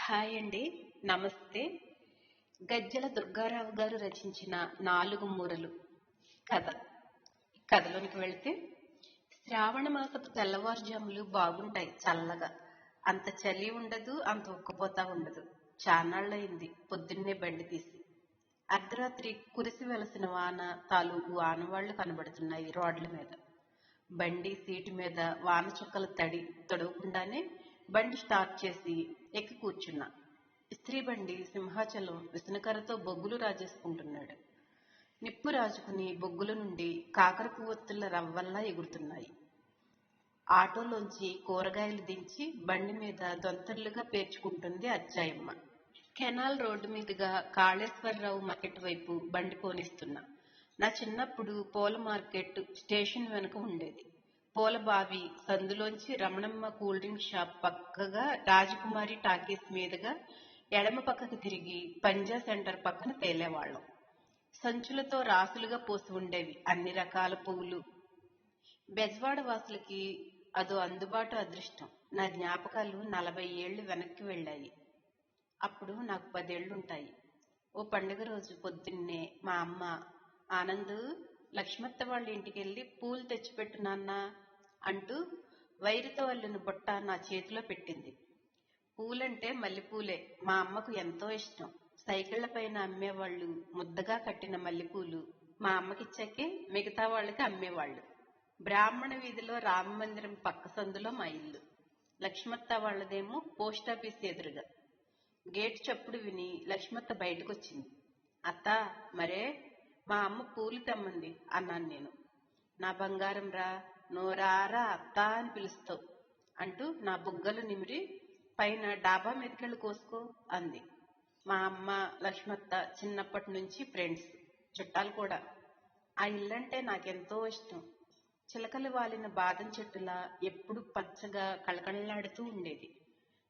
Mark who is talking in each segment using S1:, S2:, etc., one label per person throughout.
S1: Hi అండి. నమస్తే. గజ్జల దుర్గారావు గారు రచించిన నాలుగు మూరలు కథ. కథలోనికి వెళితే శ్రావణ మాసపు తెల్లవారుజాములు బాగుంటాయి చల్లగా. అంత చలి ఉండదు అంత ఉక్కపోతా ఉండదు. చానాళ్ళయింది పొద్దున్నే బండి తీసి. అర్ధరాత్రి కురిసి వెలసిన వాన తాలూకు ఆనవాళ్ళు కనబడుతున్నాయి రోడ్ల మీద. బండి సీటు మీద వాన చుక్కల తడి తొడవకుండానే బండి స్టార్ట్ చేసి ఎక్కి కూర్చున్నా. స్త్రీ బండి సింహాచలం విసనకర్రతో బొగ్గులు రాజేసుకుంటున్నాడు. నిప్పు రాజుకుని బొగ్గుల నుండి కాకర పువ్వొత్తుల రవ్వల్లా ఎగురుతున్నాయి. ఆటోలోంచి కూరగాయలు దించి బండి మీద దొంతర్లుగా పేర్చుకుంటుంది అచ్చాయమ్మ కెనాల్ రోడ్డు మీదుగా కాళేశ్వరరావు మార్కెట్ వైపు బండి పోనిస్తున్నా. నా చిన్నప్పుడు పూల మార్కెట్ స్టేషన్ వెనుక ఉండేది. పూలబావి సందులోంచి రమణమ్మ కూల్ డ్రింక్ షాప్ పక్కగా రాజకుమారి టాకీస్ మీదుగా ఎడమ పక్కకు తిరిగి పంజా సెంటర్ పక్కన తేలేవాళ్ళం. సంచులతో రాసులుగా పోసి ఉండేవి అన్ని రకాల పువ్వులు. బెజవాడ వాసులకి అదో అందుబాటు అదృష్టం. నా జ్ఞాపకాలు నలభై ఏళ్ళు వెనక్కి వెళ్ళాయి. అప్పుడు నాకు పదేళ్ళుంటాయి ఓ పండుగ రోజు పొద్దున్నే మా అమ్మ ఆనందు లక్ష్మత్త వాళ్ళ ఇంటికి వెళ్ళి పూలు తెచ్చిపెట్టు నాన్న అంటూ వైరుతో అల్లిన బుట్ట నా చేతిలో పెట్టింది. పూలంటే మల్లెపూలే. మా అమ్మకు ఎంతో ఇష్టం. సైకిళ్ళ పైన అమ్మేవాళ్ళు ముద్దగా కట్టిన మల్లెపూలు మా అమ్మకిచ్చాకే మిగతా వాళ్ళకి అమ్మేవాళ్ళు. బ్రాహ్మణ వీధిలో రామ మందిరం పక్క సందులో మా ఇల్లు. లక్ష్మత్త వాళ్ళదేమో పోస్టాఫీస్ ఎదురుగా. గేట్ చప్పుడు విని లక్ష్మత్త బయటకొచ్చింది. అత్త మరే? మా అమ్మ పూలు తెమ్మంది అన్నాను నేను. నా బంగారం రా నోరారా అత్తా అని పిలుస్తావు అంటూ నా బుగ్గలు నిమిరి పైన డాబా మీదకెళ్ళి కోసుకో అంది. మా అమ్మ లక్ష్మత్త చిన్నప్పటి నుంచి ఫ్రెండ్స్ చుట్టాలు కూడా. ఆ ఇల్లంటే నాకెంతో ఇష్టం. చిలకలు వాలిన బాదం చెట్టులా ఎప్పుడు పచ్చగా కళకళలాడుతూ ఉండేది.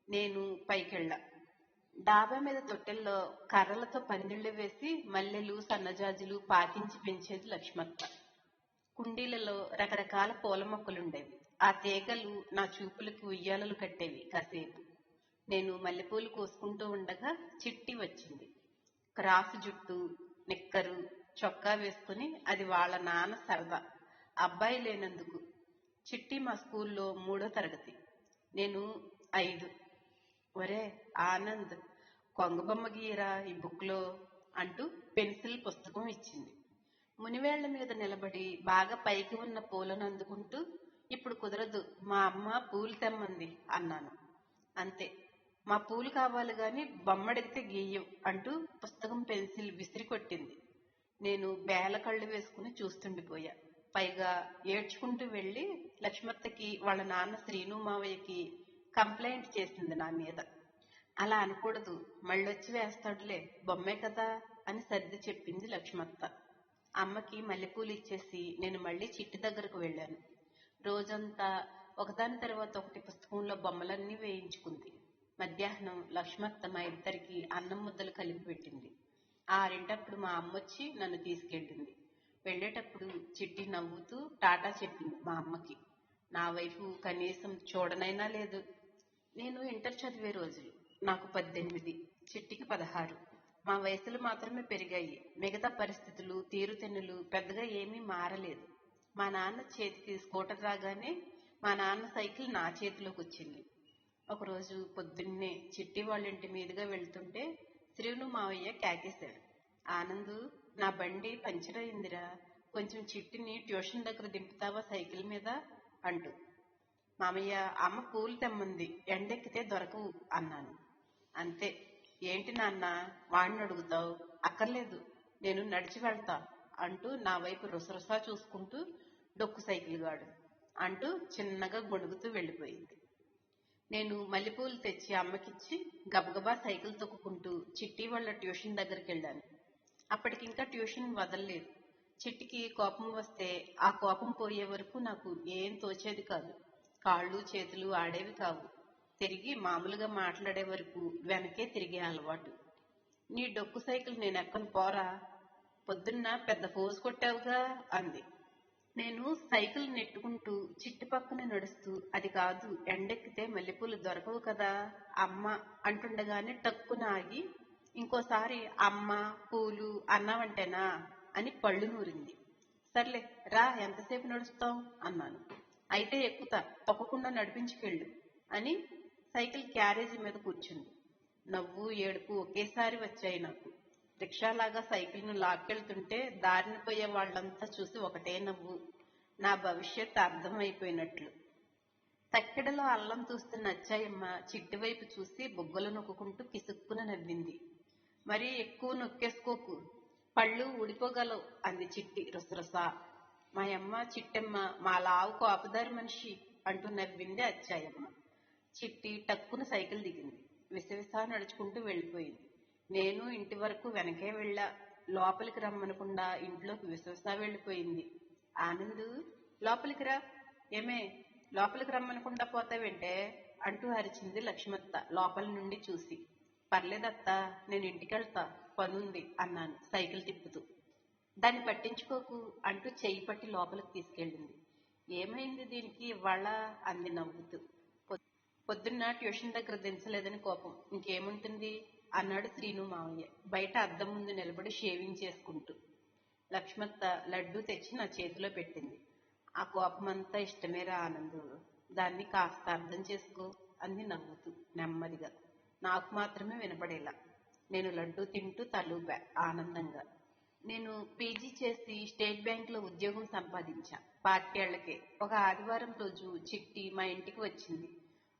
S1: నేను పైకెళ్ళా. డాబా మీద తొట్టెల్లో కర్రలతో పందిళ్ళు వేసి మల్లెలు సన్నజాజులు పాకించి పెంచేది లక్ష్మత్త కుండీలలో రకరకాల పూల మొక్కలుండేవి. ఆ తీగలు నా చూపులకు ఉయ్యాలలు కట్టేవి కాసేపు. నేను మల్లెపూలు కోసుకుంటూ ఉండగా చిట్టి వచ్చింది. క్రాఫ్ జుట్టు నిక్కరు చొక్కా వేసుకుని అది వాళ్ళ నాన్న సరదా. అబ్బాయి లేనందుకు. చిట్టి మా స్కూల్లో మూడో తరగతి. నేను ఐదు. ఒరే ఆనంద్ కొంగబొమ్మ గీరా ఈ బుక్లో అంటూ పెన్సిల్ పుస్తకం ఇచ్చింది. మునివేళ్ళ మీద నిలబడి బాగా పైకి ఉన్న పూలను అందుకుంటూ ఇప్పుడు కుదరదు మా అమ్మ పూలు తెమ్మంది అన్నాను. అంతే మా పూలు కావాలి గాని బొమ్మడితే గీయం అంటూ పుస్తకం పెన్సిల్ విసిరి కొట్టింది. నేను బేల కళ్ళు వేసుకుని చూస్తుండిపోయా. పైగా ఏడ్చుకుంటూ వెళ్ళి లక్ష్మత్తకి వాళ్ళ నాన్న శ్రీను మావయ్యకి కంప్లైంట్ చేసింది నా మీద. అలా అనకూడదు. మళ్ళొచ్చి వేస్తాడులే బొమ్మే కదా అని సర్ది చెప్పింది లక్ష్మత్త. అమ్మకి మల్లెపూలు ఇచ్చేసి నేను మళ్ళీ చిట్టి దగ్గరకు వెళ్ళాను. రోజంతా ఒకదాని తర్వాత ఒకటి పుస్తకంలో బొమ్మలన్నీ వేయించుకుంది. మధ్యాహ్నం లక్ష్మత్త మా ఇద్దరికి అన్నం ముద్దలు కలిపి పెట్టింది. ఆరింటప్పుడు మా అమ్మొచ్చి నన్ను తీసుకెళ్ళింది. వెళ్ళేటప్పుడు చిట్టి నవ్వుతూ టాటా చెప్పింది మా అమ్మకి. నా వైపు కనీసం చూడనైనా లేదు. నేను ఇంటర్ చదివే రోజులు. నాకు పద్దెనిమిది చిట్టికి పదహారు. మా వయసులు మాత్రమే పెరిగాయి. మిగతా పరిస్థితులు తీరుతెన్నులు పెద్దగా ఏమీ మారలేదు. మా నాన్న చేతికి స్కూటర్ రాగానే మా నాన్న సైకిల్ నా చేతిలోకి వచ్చింది. ఒకరోజు పొద్దున్నే చిట్టి వాళ్ళ ఇంటి మీదుగా వెళ్తుంటే శ్రీను మావయ్య కేకేశాడు ఆనందు నా బండి పంచర్ అయిందిరా. కొంచెం చిట్టిని ట్యూషన్ దగ్గర దింపుతావా సైకిల్ మీద అంటూ. మామయ్య అమ్మ కూలి తెమ్మంది. ఎండెక్కితే దొరకవు అన్నాను. అంతే. ఏంటి నాన్న వాడిని అడుగుతావు? అక్కర్లేదు నేను నడిచి వెళ్తా అంటూ నా వైపు రుసరుసా చూసుకుంటూ డొక్కు సైకిల్ గాడు అంటూ చిన్నగా గొడుగుతూ వెళ్ళిపోయింది. నేను మల్లెపూలు తెచ్చి అమ్మకిచ్చి గబగబా సైకిల్ తొక్కుకుంటూ చిట్టి వాళ్ళ ట్యూషన్ దగ్గరికి వెళ్ళాను అప్పటికింకా ట్యూషన్ వదలలేదు. చిట్టికి కోపం వస్తే ఆ కోపం పోయే వరకు నాకు ఏం తోచేది కాదు. కాళ్ళు చేతులు ఆడేవి కావు. తిరిగి మామూలుగా మాట్లాడే వరకు వెనకే తిరిగే అలవాటు. నీ డొక్కు సైకిల్ నేను ఎక్కను పోరా? పొద్దున్న పెద్ద ఫోజు కొట్టావుగా అంది. నేను సైకిల్ నెట్టుకుంటూ చిట్టుపక్కన నడుస్తూ అది కాదు ఎండెక్కితే మల్లెపూలు దొరకవు కదా? అమ్మ అంటుండగానే టక్కున ఆగి ఇంకోసారి అమ్మ పూలు అన్నావంటేనా అని పళ్ళు నూరింది. సర్లే రా ఎంతసేపు నడుస్తావు? అన్నాను. అయితే ఎక్కుతా తప్పకుండా నడిపించుకెళ్ళు అని సైకిల్ క్యారేజీ మీద కూర్చుంది. నవ్వు ఏడుపు ఒకేసారి వచ్చాయి నాకు. రిక్షాలాగా సైకిల్ను లాక్కెళ్తుంటే దారిన పోయే వాళ్ళంతా చూసి ఒకటే నవ్వు. నా భవిష్యత్ అర్థమైపోయినట్లు. తక్కెడలో అల్లం చూస్తున్న అచ్చాయమ్మ చిట్టి వైపు చూసి బొగ్గలు నొక్కుంటూ కిసుక్కున నవ్వింది. మరీ ఎక్కువ నొక్కేసుకోకు. పళ్ళు ఊడిపోగలవు అంది చిట్టి రుసరుస. మా అమ్మ చిట్టమ్మ మా లావుకు ఆపుదారి మనిషి అంటూ నవ్వింది అచ్చాయమ్మ. చిట్టి టక్కున సైకిల్ దిగింది. విసవిసా నడుచుకుంటూ వెళ్ళిపోయింది. నేను ఇంటి వరకు వెనకే వెళ్ళా లోపలికి రమ్మనకుండా ఇంట్లోకి విసవిసా వెళ్ళిపోయింది. ఆనందు లోపలికి రా. ఏమే లోపలికి రమ్మనకుండా పోతావేంటే అంటూ అరిచింది లక్ష్మత్త లోపల నుండి చూసి. పర్లేదత్తా నేను ఇంటికెళ్తా పనుంది అన్నాను సైకిల్ తిప్పుతూ. దాన్ని పట్టించుకోకు అంటూ చెయ్యి పట్టి లోపలికి తీసుకెళ్ళింది. ఏమైంది దీనికి ఇవాళ అంది నవ్వుతూ. పొద్దున్న ట్యూషన్ దగ్గర దించలేదని కోపం. ఇంకేముంటుంది? అన్నాడు శ్రీను మావయ్య. బయట అద్దం ముందు నిలబడి షేవింగ్ చేసుకుంటూ. లక్ష్మత్త లడ్డూ తెచ్చి నా చేతిలో పెట్టింది. ఆ కోపమంతా ఇష్టమేరా ఆనందు. దాన్ని కాస్త అర్థం చేసుకో అంది నవ్వుతూ నెమ్మదిగా. నాకు మాత్రమే వినపడేలా. నేను లడ్డూ తింటూ తలూపా ఆనందంగా. నేను పీజీ చేసి స్టేట్ బ్యాంక్లో ఉద్యోగం సంపాదించా. పార్టీ ఒక ఆదివారం రోజు చిట్టి మా ఇంటికి వచ్చింది.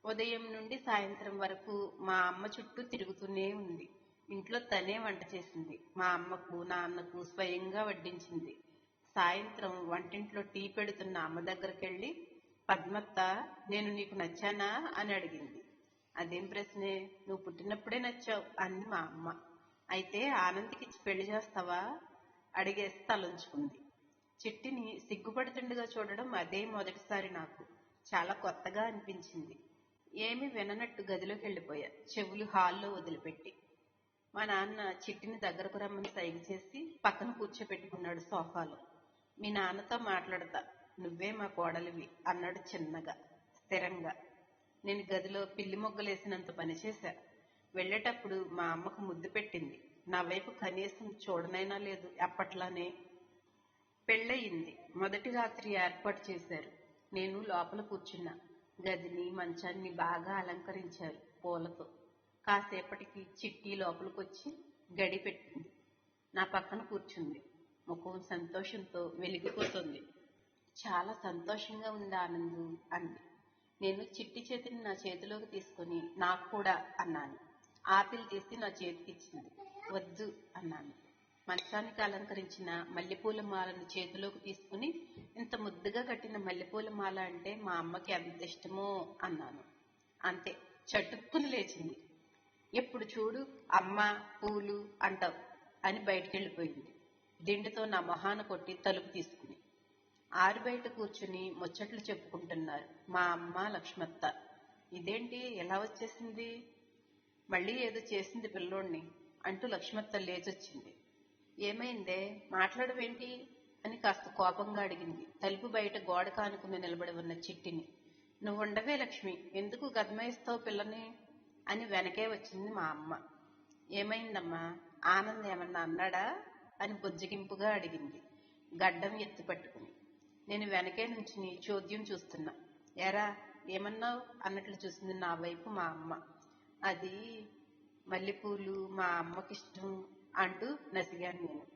S1: ఉదయం నుండి సాయంత్రం వరకు మా అమ్మ చుట్టూ తిరుగుతూనే ఉంది. ఇంట్లో తనే వంట చేసింది. మా అమ్మకు నాన్నకు స్వయంగా వడ్డించింది. సాయంత్రం వంటింట్లో టీ పెడుతున్న అమ్మ దగ్గరకెళ్ళి పద్మత్త నేను నీకు నచ్చానా? అని అడిగింది. అదేం ప్రశ్నే? నువ్వు పుట్టినప్పుడే నచ్చావు అంది మా అమ్మ. అయితే ఆనంద్కి ఇచ్చి పెళ్ళి చేస్తావా? అడిగేసి తలంచుకుంది. చిట్టిని సిగ్గుపడుతుండగా చూడడం అదే మొదటిసారి నాకు. చాలా కొత్తగా అనిపించింది. ఏమీ విననట్టు గదిలోకి వెళ్ళిపోయా. చెవులు హాల్లో వదిలిపెట్టి. మా నాన్న చిట్టిని దగ్గరకు రమ్మని సైగ చేసి పక్కన కూర్చోపెట్టుకున్నాడు సోఫాలో. మీ నాన్నతో మాట్లాడతా. నువ్వే మా కోడలివి అన్నాడు చిన్నగా స్థిరంగా. నేను గదిలో పిల్లి మొగ్గలేసినంత పనిచేశా వెళ్ళేటప్పుడు మా అమ్మకు ముద్దు పెట్టింది. నా వైపు కనీసం చూడనైనా లేదు. అప్పట్లానే పెళ్ళయింది. మొదటి రాత్రి ఏర్పాటు చేశారు. నేను లోపల కూర్చున్నా. గదిని మంచాన్ని బాగా అలంకరించారు పూలతో. కాసేపటికి చిట్టి లోపలికొచ్చి గడి పెట్టింది. నా పక్కన కూర్చుంది. ముఖం సంతోషంతో వెలిగిపోతుంది. చాలా సంతోషంగా ఉంది ఆనందు అంది. నేను చిట్టి చేతిని నా చేతిలోకి తీసుకొని నాకు కూడా అన్నాను. ఆపిల్ తీసి నా చేతికి ఇచ్చింది వద్దు అన్నాను. మంచానికి అలంకరించిన మల్లెపూల మాలను చేతిలోకి తీసుకుని ఇంత ముద్దుగా కట్టిన మల్లెపూల మాల అంటే మా అమ్మకి ఎంత ఇష్టమో అన్నాను. అంతే చటుక్కుని లేచింది. ఎప్పుడు చూడు అమ్మ పూలు అంటావు అని బయటికి వెళ్ళిపోయింది దిండుతో నా మొహాన కొట్టి తలుపు తీసుకుని ఆరు బయట కూర్చుని ముచ్చట్లు చెప్పుకుంటున్నారు మా అమ్మ లక్ష్మత్త. ఇదేంటి ఎలా వచ్చేసింది? మళ్ళీ ఏదో చేసింది పిల్లోడిని అంటూ లక్ష్మత్త లేచొచ్చింది. ఏమైందే? మాట్లాడవేంటి? అని కాస్త కోపంగా అడిగింది. తలుపు బయట గోడ కానుకుని నిలబడి ఉన్న చిట్టిని. నువ్వుండవే లక్ష్మి. ఎందుకు గద్మయిస్తావు పిల్లని? అని వెనకే వచ్చింది మా అమ్మ. ఏమైందమ్మా? ఆనంద్ ఏమన్నా అన్నాడా? అని బుజ్జగింపుగా అడిగింది. గడ్డం ఎత్తి పట్టుకుని నేను వెనకే నుంచి చోద్యం చూస్తున్నా. ఎరా ఏమన్నావు? అన్నట్లు చూసింది నా వైపు మా అమ్మ. అది మల్లెపూలు మా అమ్మకి ఇష్టం అంటూ నసిగాను నేను.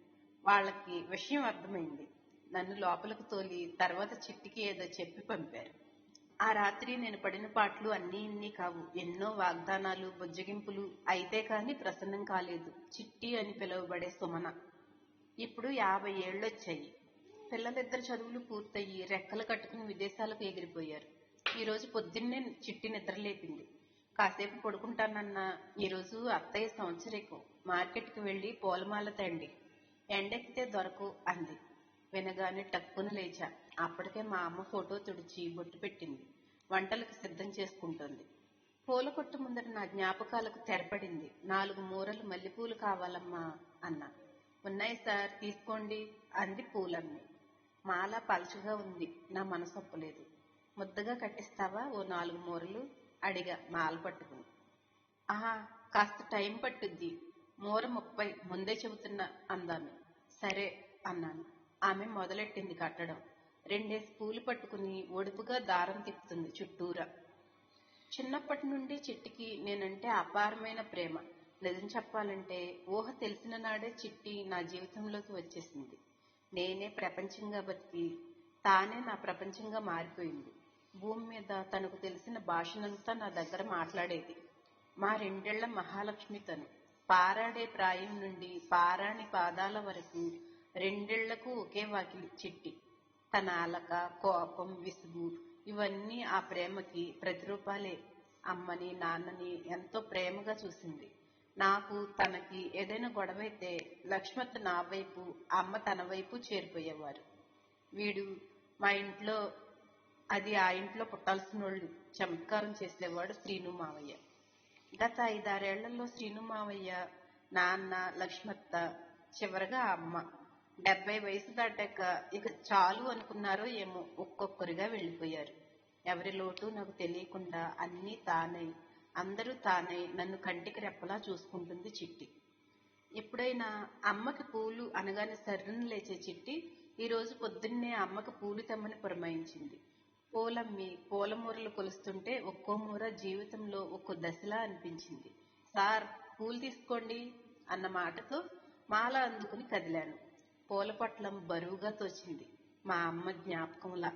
S1: వాళ్ళకి విషయం అర్థమైంది. నన్ను లోపలికి తోలి తర్వాత చిట్టికి ఏదో చెప్పి పంపారు. ఆ రాత్రి నేను పడిన పాటలు అన్నీ ఇన్ని కావు. ఎన్నో వాగ్దానాలు బుజ్జగింపులు అయితే కాని ప్రసన్నం కాలేదు. చిట్టి అని పిలువబడే సుమన. ఇప్పుడు యాభై ఏళ్ళొచ్చాయి. పిల్లలిద్దరు చదువులు పూర్తయి రెక్కలు కట్టుకుని విదేశాలకు ఎగిరిపోయారు. ఈరోజు పొద్దున్నే చిట్టి నిద్రలేపింది. కాసేపు పడుకుంటానన్న. ఈ రోజు అత్తయ్య సంవత్సరకు మార్కెట్కి వెళ్ళి పూలమాల తండి. ఎండెక్కితే దొరకు అంది. వినగానే టక్కున లేచా. అప్పటికే మా అమ్మ ఫోటో తుడిచి బొట్టు పెట్టింది. వంటలకు సిద్ధం చేసుకుంటుంది. పూల కొట్టు ముందర నా జ్ఞాపకాలకు తెరపడింది. నాలుగు మూరలు మల్లెపూలు కావాలమ్మా అన్నా. ఉన్నాయి సార్ తీసుకోండి అంది పూలమ్మి. మాల పలుచగా ఉంది. నా మనసొప్పలేదు. ముద్దగా కట్టిస్తావా ఓ నాలుగు మూరలు? అడిగా మాల పట్టుకుని. ఆహా కాస్త టైం పట్టుద్ది. మూర ముప్పై ముందే చెబుతున్నా అందామె సరే అన్నాను. ఆమె మొదలెట్టింది కట్టడం. రెండేసి పూలు పట్టుకుని ఒడుపుగా దారం తిప్పుతుంది చుట్టూరా. చిన్నప్పటి నుండి చిట్టికి నేనంటే అపారమైన ప్రేమ. నిజం చెప్పాలంటే ఊహ తెలిసిన నాడే చిట్టి నా జీవితంలోకి వచ్చేసింది. నేనే ప్రపంచంగా బతికి తానే నా ప్రపంచంగా మారిపోయింది. భూమి మీద తనకు తెలిసిన భాషనంతా నా దగ్గర మాట్లాడేది. మా రెండేళ్ళ మహాలక్ష్మి తను. పారాడే ప్రాయం నుండి పారాణి పాదాల వరకు రెండేళ్ళకు ఒకే వాకిలి చిట్టి. తన అలక కోపం విసుగు ఇవన్నీ ఆ ప్రేమకి ప్రతిరూపాలే. అమ్మని నాన్నని ఎంతో ప్రేమగా చూసింది. నాకు తనకి ఏదైనా గొడవైతే లక్ష్మత్ నా వైపు అమ్మ తన వైపు చేరిపోయేవారు. వీడు మా ఇంట్లో అది ఆ ఇంట్లో పుట్టాల్సిన వాళ్ళు చమత్కారం చేసేవాడు శ్రీను మావయ్య. గత ఐదారేళ్ళలో శ్రీను మావయ్య నాన్న లక్ష్మత్త చివరగా అమ్మ. డెబ్బై వయసు దాటాక ఇక చాలు అనుకున్నారో ఏమో ఒక్కొక్కరిగా వెళ్ళిపోయారు. ఎవరి లోటు నాకు తెలియకుండా అన్నీ తానై అందరూ తానై నన్ను కంటికి రెప్పలా చూసుకుంటుంది చిట్టి. ఎప్పుడైనా అమ్మకి పూలు అనగానే సర్రును లేచే చిట్టి ఈరోజు పొద్దున్నే అమ్మకి పూలు తెమ్మని పురమాయించింది. పూలమ్మి పూల మూరలు కొలుస్తుంటే ఒక్కో మూర జీవితంలో ఒక్కో దశలా అనిపించింది. సార్ పూలు తీసుకోండి అన్న మాటతో మాల అందుకుని కదిలాను. పూల పట్లం బరువుగా తోచింది మా అమ్మ జ్ఞాపకంలా.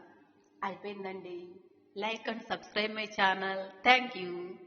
S1: అయిపోయిందండి. Like and subscribe my channel. Thank you.